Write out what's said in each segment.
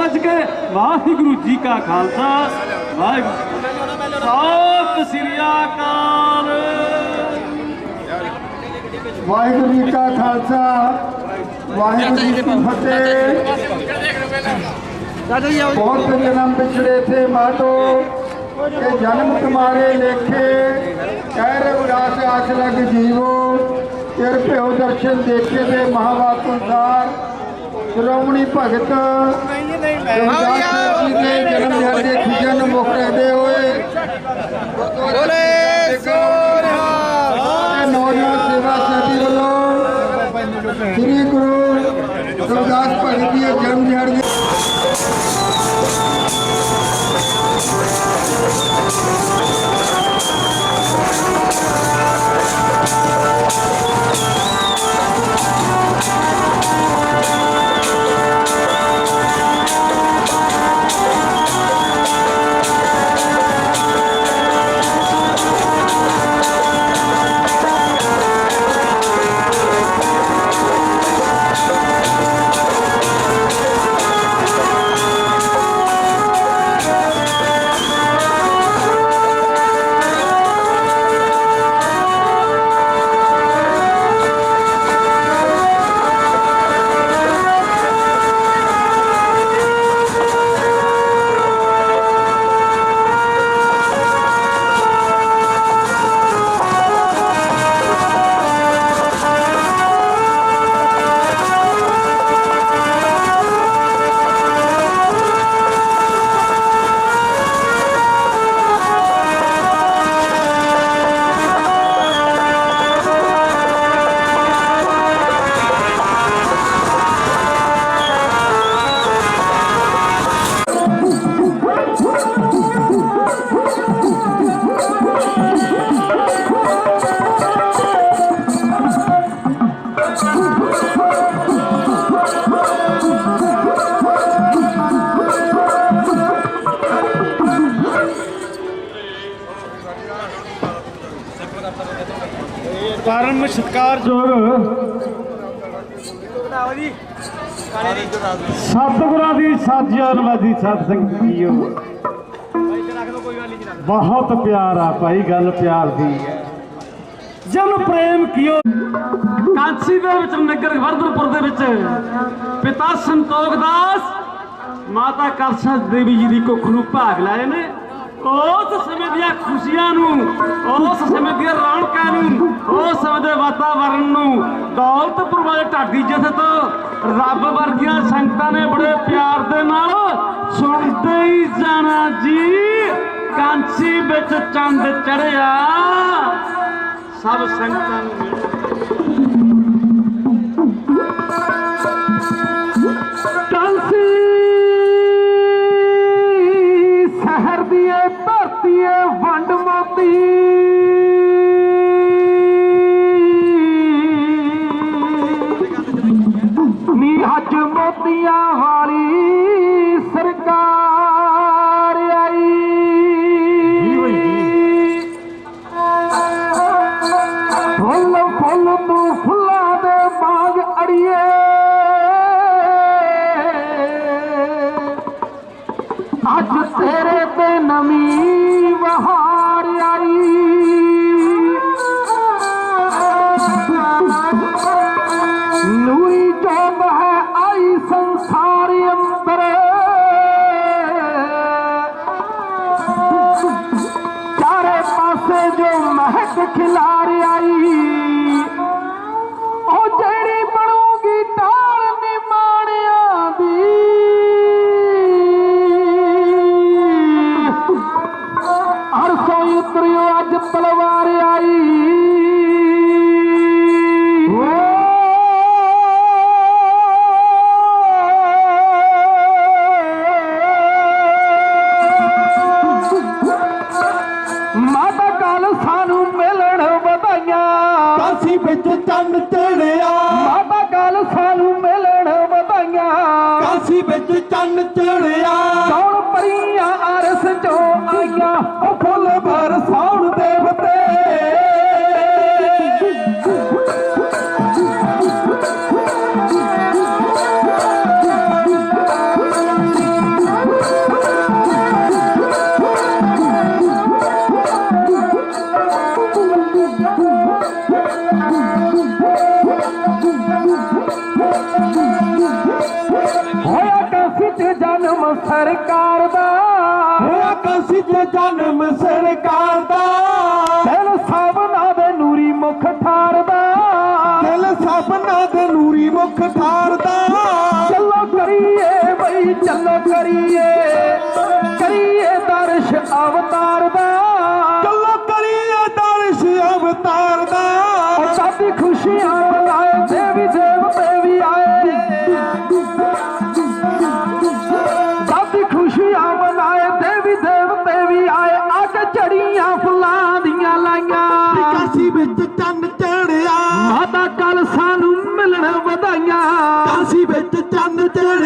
ਵੱਜ ਕੇ ਵਾਹਿਗੁਰੂ ਜੀ ਕਾ ਖਾਲਸਾ। ਵਾਹਿਗੁਰੂ ਸਤਿ ਸ੍ਰੀ ਅਕਾਲ। ਵਾਹਿਗੁਰੂ ਜੀ ਕਾ ਖਾਲਸਾ, ਵਾਹਿਗੁਰੂ ਜੀ ਕੀ ਫਤਿਹ। ਬਹੁਤ ਜਨਮ ਪਿਛੜੇ ਥੇ ਮਾਟੋ, ਕਿ ਜਨਮ ਤੁਮਾਰੇ ਲੇਖੇ, ਕਹਿ ਰਵਿਦਾਸ ਆਸ ਲਗ ਜੀਵੋ ਤੇਰ ਭਿਓ ਦਰਸ਼ਨ ਦੇਖੇ ਦੇ ਮਹਾਵਾਕ ਅਨੁਸਾਰ ਸ਼੍ਰੋਮਣੀ ਭਗਤ ਸਾਹਿਬ ਜੀ ਦੇ ਜਨਮ ਦਿਹਾੜੇ ਦੇ ਖੁਸ਼ੀਆਂ ਨੂੰ ਮੁੱਖ ਰੱਖਦੇ ਹੋਏ ਬੋਲੇ ਸੋਨਿਹਾ ਨੌਜਵਾਨ ਸੇਵਾ ਵੱਲੋਂ ਸ੍ਰੀ ਗੁਰੂ ਰਵਿਦਾਸ ਭਗਤ ਜੀ ਦੇ ਜਨਮ ਦਿਹਾੜੇ ਦੇ ਕਾਰਨ ਵਿੱਚ ਸਤਕਾਰਯੋਗ ਸਤਿਗੁਰਾਂ ਦੀ ਸਾਜਿਆ ਨਵਾਜੀ ਸਾਧ ਸਿੰਘ ਜੀਓ। ਬਹੁਤ ਪਿਆਰਾ ਭਾਈ, ਗੱਲ ਪਿਆਰ ਦੀ ਜਨ ਪ੍ਰੇਮ ਕਿਉ ਕਾਂਸੀ ਦੇ ਵਿੱਚ, ਨਗਰ ਵਰਦਨਪੁਰ ਦੇ ਵਿੱਚ ਪਿਤਾ ਸੰਤੋਖ ਦਾਸ ਮਾਤਾ ਕਰਸ਼ਨ ਦੇਵੀ ਜੀ ਦੀ ਕੁੱਖ ਨੂੰ ਭਾਗ ਲਾਏ ਨੇ। ਉਸ ਸਮੇਂ ਦੀਆਂ ਖੁਸ਼ੀਆਂ ਨੂੰ, ਉਸ ਸਮੇਂ ਦੀਆਂ ਰੌਣਕਾਂ ਨੂੰ, ਉਸ ਸਮੇਂ ਦੇ ਵਾਤਾਵਰਣ ਨੂੰ ਦੌਲਤਪੁਰ ਵਾਲੇ ਢਾਡੀ ਜਿੱਥੇ ਤੋਂ ਰੱਬ ਵਰਗੀਆਂ ਸੰਗਤਾਂ ਨੇ ਬੜੇ ਪਿਆਰ ਦੇ ਨਾਲ ਸੁਣਦੇ ਹੀ ਜਾਣਾ ਜੀ। ਕਾਂਸੀ ਵਿੱਚ ਚੰਦ ਚੜਿਆ ਸਭ ਸੰਗਤਾਂ ਨੂੰ ਨੀ ਹੱਜ ਮੋਤੀਆਂ ਹਾਲੀ ਸਰਕਾਰ। ਜੋ ਮਹਿਕ ਖਿਲਾਰ ਆਈ। Tibet, the Dunn, the ਜਨਮ ਸਰਕਾਰ ਦਾ। ਹੋਇਆ ਕਸਿਜ ਜਨਮ ਸਰਕਾਰ tam the dirt.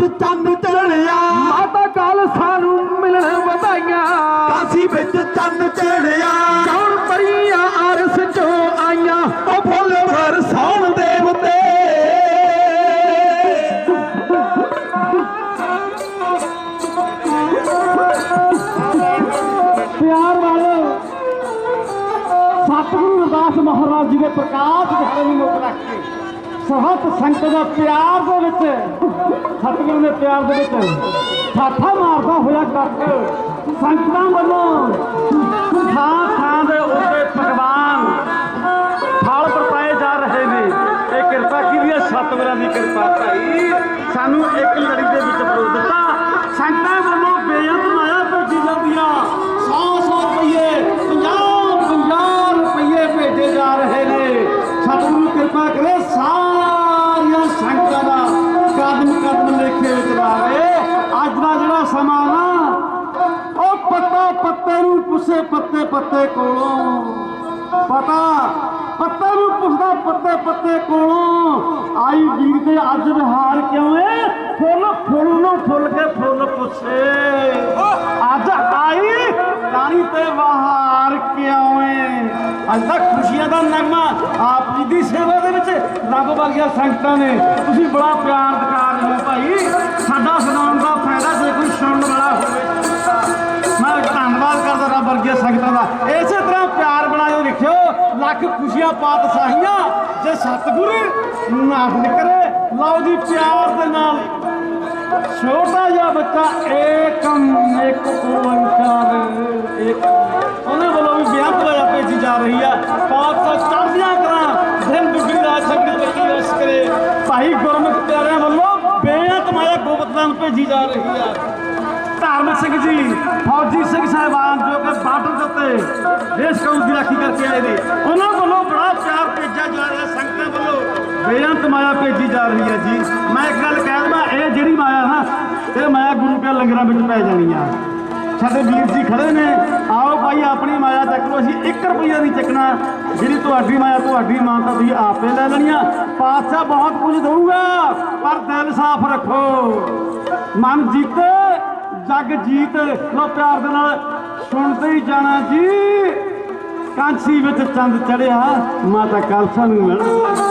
ਅੱਜ ਚੰਦ ਚੜਿਆ ਮਾਤਾ ਕਾਲਸਾ ਨੂੰ ਮਿਲਣ ਵਧਾਈਆਂ। ਕਾਸੀ ਵਿੱਚ ਚੰਦ ਚੜਿਆ ਕੌਣ ਪਰੀਆਂ ਆਰਸ ਚੋਂ ਆਈਆਂ? ਉਹ ਫੁੱਲ ਵਰਸਾਉਣ ਦੇਵਤੇ ਪਿਆਰ ਵਾਲੇ ਸਤਿਗੁਰੂ ਅਰਦਾਸ ਮਹਾਰਾਜ ਜੀ ਦੇ ਪ੍ਰਕਾਸ਼ ਦੇ ਨੂੰ ਮੁੱਖ ਰੱਖ ਕੇ ਸਰਹੱਦ ਸੰਗਤ ਦਾ ਪਿਆਰ ਦੇ ਵਿੱਚ ਸਤਿਗੁਰੂ ਦੇ ਪਿਆਰ ਦੇ ਵਿੱਚ ਠਾਠਾ ਮਾਰਦਾ ਹੋਇਆ ਕੱਟ ਸੰਗਤਾਂ ਵੱਲੋਂ ਥਾਂ ਥਾਂ ਦੇ ਉੱਤੇ ਪਕਵਾਨ ਫਲ ਵਰਤਾਏ ਜਾ ਰਹੇ ਨੇ। ਇਹ ਕਿਰਪਾ ਕੀਤੀ ਹੈ? ਸਤਿਗੁਰਾਂ ਦੀ ਕਿਰਪਾ ਭਾਈ। ਸਾਨੂੰ ਇੱਕ ਲੜੀ ਦੇ ਵਿੱਚ ਪਰੋ ਦਿੱਤਾ। ਸੰਗਤਾਂ ਵੱਲੋਂ ਪੁੱਛੇ ਪੱਤੇ ਪੱਤੇ ਕੋਲੋਂ। ਪਤਾ, ਪੱਤੇ ਨੂੰ ਪੁੱਛਦਾ ਪੱਤੇ ਪੱਤੇ ਕੋਲੋਂ, ਆਈ ਵੀਰ ਤੇ ਅੱਜ ਵਿਹਾਰ ਕਿਉਂ ਏ? ਫੁੱਲ ਫੁੱਲ ਨੂੰ ਫੁੱਲ ਕੇ ਫੁੱਲ ਪੁੱਛੇ। ਅੱਜ ਆਈ ਤਾਰੀ ਤੇ ਵਿਹਾਰ ਕਿਉਂ ਏ? ਅੱਜ ਤੱਕ ਖੁਸ਼ੀਆਂ ਦਾ ਨਗਮਾ ਆਪ ਜੀ ਦੀ ਸੇਵਾ ਦੇ ਵਿੱਚ ਰੱਬ ਵਰਗੀਆਂ ਸੰਗਤਾਂ ਨੇ। ਤੁਸੀਂ ਬੜਾ ਪਿਆਰ ਦਿਖਾ ਰਹੇ ਹੋ ਭਾਈ। ਸਾਡਾ ਸੁਣਾਉਣ ਦਾ ਲੱਖ ਖੁਸ਼ੀਆਂ ਪਾਤਸ਼ਾਹੀਆਂ ਜੇ ਸਤਿਗੁਰੂ ਨਾਥ ਕਰੇ। ਲਓ ਜੀ ਪਿਆਰ ਦੇ ਨਾਲ। ਛੋਟਾ ਜਿਹਾ ਬੱਚਾ ਏਕਮ ਇੱਕ ਓੰਕਾਰ ਇੱਕ ਉਹਨਾਂ ਵੱਲੋਂ ਵੀ ਬੇਅੰਤ ਹੋਇਆ ਭੇਜੀ ਜਾ ਰਹੀ ਆ। ਪਾਤਸ਼ਾਹ ਚੜ੍ਹਦੀਆਂ ਕਰਾਂ, ਦਿਨ ਦੁਗਣੀ ਰਾਤ ਛੱਡੀ ਬੱਚੀ ਰਸ ਕਰੇ ਭਾਈ ਗੁਰਮੁਖ ਪਿਆਰਿਆਂ ਵੱਲੋਂ ਬੇਅੰਤ ਮਾਇਆ ਗੋਬਤਦਾਨ ਭੇਜੀ ਜਾ ਰਹੀ ਆ। ਧਾਰਮਿਕ ਸਿੰਘ ਜੀ, ਫੌਜੀ ਸਿੰਘ ਸਾਹਿਬਾਨ ਜੋ ਕਿ ਬਾਰਡਰ ਦੇ ਉੱਤੇ ਦੇਸ਼ ਕੌਮ ਦੀ ਰਾਖੀ ਕਰਕੇ ਆਏ ਨੇ। ਉਹਨਾਂ ਵੱਲੋਂ ਬੜਾ ਪਿਆਰ ਭੇਜਿਆ ਜਾ ਰਿਹਾ ਸੰਗਤਾਂ ਵੱਲੋਂ। ਬੇਅੰਤ ਮਾਇਆ ਭੇਜੀ ਜਾ ਰਹੀ ਹੈ ਜੀ। ਮੈਂ ਇੱਕ ਗੱਲ ਕਹਿ ਦਵਾਂ, ਇਹ ਜਿਹੜੀ ਮਾਇਆ ਨਾ, ਇਹ ਮਾਇਆ ਗੁਰੂ ਕੇ ਲੰਗਰਾਂ ਵਿੱਚ ਪੈ ਜਾਣੀ ਆ ਸਾਡੇ ਵੀਰ ਜੀ ਖੜੇ ਨੇ। ਆਓ ਭਾਈ, ਆਪਣੀ ਮਾਇਆ ਚੱਕ ਲਓ। ਅਸੀਂ 1 ਰੁਪਈਆ ਨਹੀਂ ਚੱਕਣਾ। ਜਿਹੜੀ ਤੁਹਾਡੀ ਮਾਇਆ, ਤੁਹਾਡੀ ਮਾਂ ਤਾਂ ਤੁਸੀਂ ਆਪੇ ਲੈ ਲੈਣੀਆਂ। ਪਾਤਸ਼ਾਹ ਬਹੁਤ ਕੁਝ ਦਊਗਾ, ਪਰ ਦਿਲ ਸਾਫ਼ ਰੱਖੋ। ਮਨ ਜੀਤੇ, ਜਗ ਜੀਤ। ਲੋ ਪਿਆਰ ਦੇ ਨਾਲ ਸੁਣਦੇ ਹੀ ਜਾਣਾ ਜੀ। ਕਾਂਸੀ ਵਿੱਚ ਚੰਦ ਚੜਿਆ ਮਾਤਾ ਕਾਲਸਾ ਨੂੰ ਮਿਲ।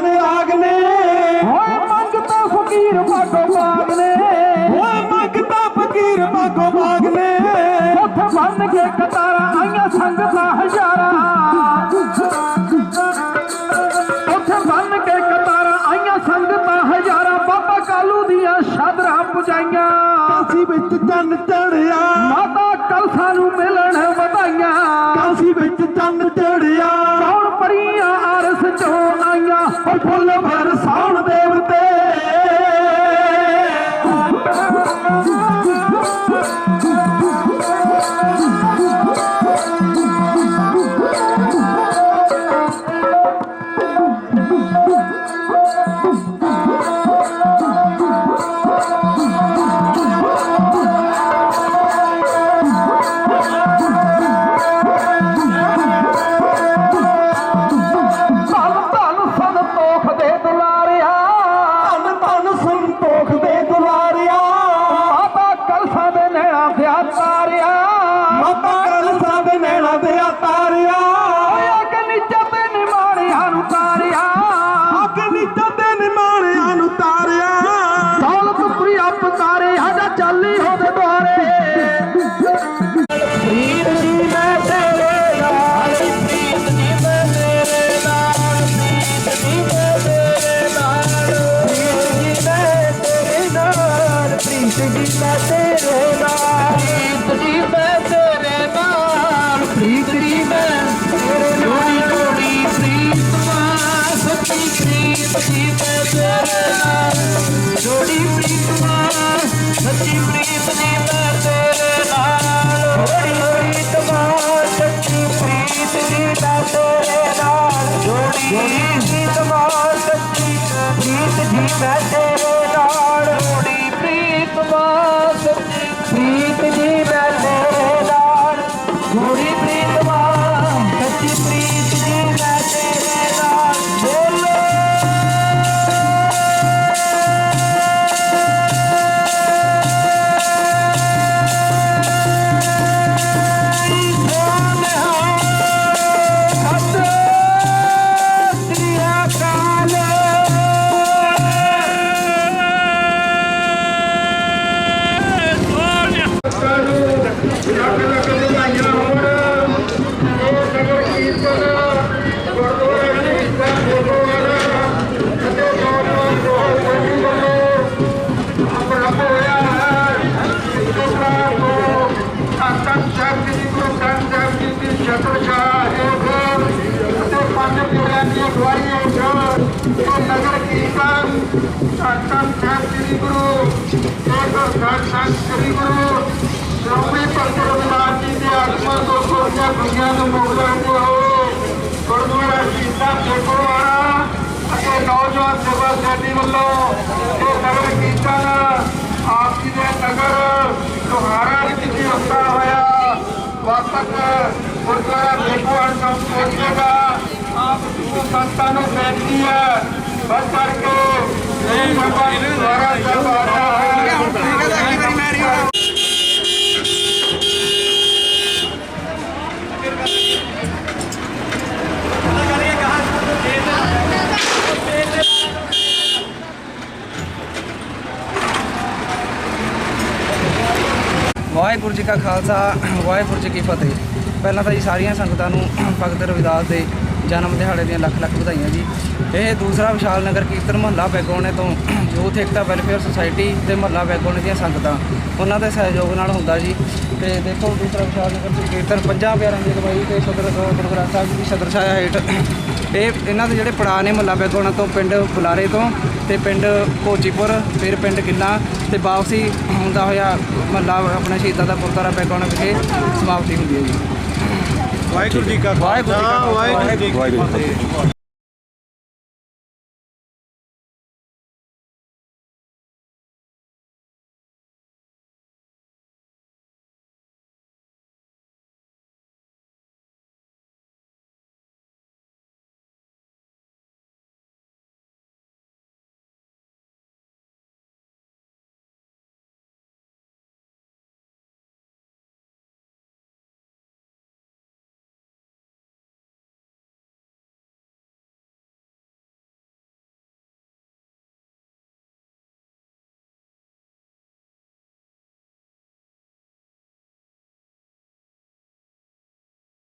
ਗਾਉਂਦੀਆਂ ਨੇ ਰਾਗ ਨੇ ਹੋਏ ਮੰਗਤਾ ਫਕੀਰ ਭਾਗੋ ਭਾਗ ਨੇ ਓਏ ਮੰਗਤਾ ਫਕੀਰ ਬਾਗੋ ਬਾਗ ਨੇ ਉੱਥੇ ਬੰਨ ਕੇ ਕਤਾਰਾਂ ਆਈਆਂ ਸੰਗਤਾਂ ਹਜ਼ਾਰਾਂ। ਉੱਥੇ ਬੰਨ ਕੇ ਕਤਾਰਾਂ ਆਈਆਂ ਸੰਗਤਾਂ ਹਜ਼ਾਰਾਂ। ਬਾਬਾ ਕਾਲੂ ਦੀਆਂ ਸ਼ਾਦਰਾਂ ਪੁਜਾਈਆਂ। ਕਾਸੀ ਵਿੱਚ ਚੰਨ ਚੜਿਆ ਮਾਤਾ ਕਲਸਾ ਨੂੰ ਮਿਲਣ ਵਧਾਈਆਂ। ਕਾਸੀ ਵਿੱਚ ਚੰਨ amar ਸ੍ਰੀ ਗੁਰੂ ਸ਼੍ਰੋਮਣੀ ਭਗਤ ਰਵਿਦਾਸ ਜੀ ਦੇ ਆਗਮਨ ਤੋਂ ਕੋਰੀਆਂ ਦੁਨੀਆਂ ਨੂੰ ਮੁਕਤਾਂ ਦੇ ਹੋਏ ਗੁਰਦੁਆਰਾ ਸ਼ੀਸ਼ਾ ਦੇਖੋਵਾਲਾ ਅਤੇ ਨੌਜਵਾਨ ਸੇਵਾ ਸੈਣੀ ਵੱਲੋਂ ਇਹ ਨਗਰ ਕੀਰਤਨ ਆਪ ਜੀ ਦੇ ਨਗਰ ਲੋਹਾਰਾ ਵਿੱਚ ਵੀ ਹੁੰਦਾ ਹੋਇਆ। ਵਾਪਸ ਗੁਰਦੁਆਰਾ ਦੇਖੋਵਾਲ ਤੋਂ ਪਹੁੰਚੇਗਾ। ਆਪ ਜੀ ਸੰਤਾਂ ਨੂੰ ਬੇਨਤੀ ਹੈ, ਬਸ ਕਰਕੇ ਇਹ ਬਾਬਾ ਦੁਆਰਾ ਸਾਹਿਬ ਆ ਰਿਹਾ ਹੈ ਵਾਹਿਗੁਰੂ ਜੀ ਕਾ ਖਾਲਸਾ, ਵਾਹਿਗੁਰੂ ਜੀ ਕੀ ਫਤਿਹ। ਪਹਿਲਾਂ ਤਾਂ ਜੀ ਸਾਰੀਆਂ ਸੰਗਤਾਂ ਨੂੰ ਭਗਤ ਰਵਿਦਾਸ ਦੇ ਜਨਮ ਦਿਹਾੜੇ ਦੀਆਂ ਲੱਖ ਲੱਖ ਵਧਾਈਆਂ ਜੀ। ਇਹ ਦੂਸਰਾ ਵਿਸ਼ਾਲ ਨਗਰ ਕੀਰਤਨ ਮਹੱਲਾ ਬੈਗੋਣੇ ਤੋਂ ਯੂਥ ਏਕਤਾ ਵੈਲਫੇਅਰ ਸੁਸਾਇਟੀ ਤੇ ਮਹੱਲਾ ਬੈਗੋਣੇ ਦੀਆਂ ਸੰਗਤਾਂ। ਉਹਨਾਂ ਦੇ ਸਹਿਯੋਗ ਨਾਲ ਹੁੰਦਾ ਜੀ। ਤੇ ਦੇਖੋ, ਦੂਸਰਾ ਵਿਸ਼ਾਲ ਨਗਰ ਕੀਰਤਨ ਪੰਜਾਂ ਪਿਆਰਿਆਂ ਦੀ ਅਗਵਾਈ ਤੇ ਸਦਰ ਗੁਰੂ ਗ੍ਰੰਥ ਸਾਹਿਬ ਜੀ ਦੀ ਸਦਰ ਛਾਇਆ ਹੇਠ ਇਹ ਇਹਨਾਂ ਦੇ ਜਿਹੜੇ ਪੜਾਅ ਨੇ ਮਹੱਲਾ ਬੈਗੋਣਾ ਤੋਂ ਪਿੰਡ ਬੁਲਾਰੇ ਤੋਂ ਤੇ ਪਿੰਡ ਕੋਚੀਪੁਰ ਫਿਰ ਪਿੰਡ ਕਿੰਨਾ ਤੇ ਵਾਪਸੀ ਹੁੰਦਾ ਹੋਇਆ ਮਹੱਲਾ ਆਪਣੇ ਸ਼ਹੀਦਾਂ ਦਾ ਗੁਰਦੁਆਰਾ ਬੈਗੋਣਾ ਵਿਖੇ ਸਮਾਪਤੀ ਹੁੰਦੀ ਹੈ ਜੀ। ਵਾਹਿਗੁਰੂ ਜੀ ਕਾ ਵਾਹਿਗੁਰੂ ਜੀ ਕਾ ਖਾਲਸਾ, ਵਾਹਿਗੁਰੂ ਜੀ ਕੀ ਫਤਿਹ।